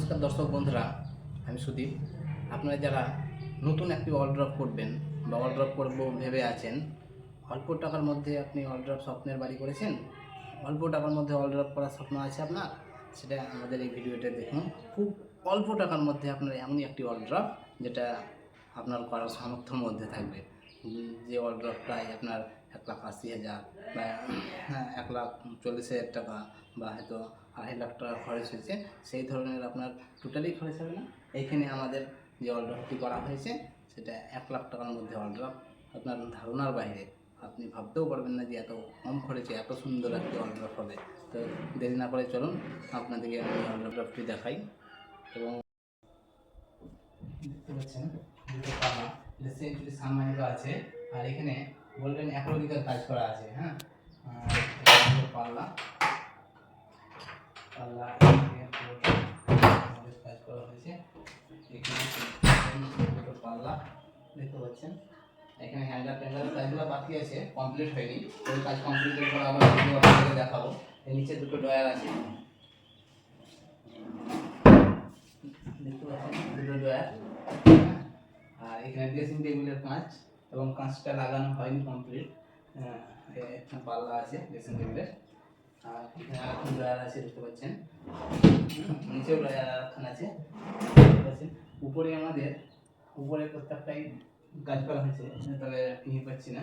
নমস্কার দর্শক বন্ধুরা, আমি সুদীপ। আপনারা যারা নতুন একটি অর্ড্রপ করবেন বা অর্ড্রপ করব ভেবে আছেন, অল্প টাকার মধ্যে আপনি অর্ড্রপ স্বপ্নের বাড়ি করেছেন? অল্প টাকার মধ্যে অর্ড্রপ করার স্বপ্ন আছে আপনার? সেটা আমাদের এই ভিডিওটা দেখুন। খুব অল্প টাকার মধ্যে আপনার এমনই একটি অর্ড্রপ যেটা আপনার করার সামর্থ্যের মধ্যে থাকবে। যে অর্ড্রপ প্রায় আপনার এক লাখ আশি হাজার বা হ্যাঁ, এক লাখ চল্লিশ হাজার টাকা বা হয়তো আড়াই লাখ টাকা খরচ হয়েছে সেই ধরনের আপনার টোটালি খরচ হবে না। এইখানে আমাদের যে অর্ডারটি করা হয়েছে সেটা এক লাখ টাকার মধ্যে অর্ডার আপনার ধারণার বাইরে। আপনি ভাবতেও পারবেন না যে এত কম খরচে এত সুন্দর একটি অর্ডার হবে। তো দেরি না করে চলুন আপনাদেরকে আমি অর্ডারটি দেখাই। এবং দেখতে পাচ্ছেন দুটো সেন্টুরি সানমাইকা আছে। আর এখানে আছে হ্যাঁ? পাল্লা। এখানে আমাদের কাজ করা এখানে পাল্লা দেখতে পাচ্ছেন। এখানে কাজগুলো বাকি আছে কমপ্লিট হয়নি। ওই কাজ কমপ্লিট করে আবার দেখাবো। নিচে দুটো ডয়ার আছে। দেখতে পাচ্ছেন, দুটো ডয়ার আর এখানে ড্রেসিং টেবিলের কাঁচ এবং কাঁচটা লাগানো হয়নি কমপ্লিট পাল্লা আছে ড্রেসিং টেবিলের। আর এখানে আছে, দেখতে পাচ্ছেন। নিচেও ড্রয়ার আছে পাচ্ছেন। উপরে আমাদের, উপরে প্রত্যেকটাই গাছপালা হয়েছে, তবে নিয়ে পাচ্ছি না।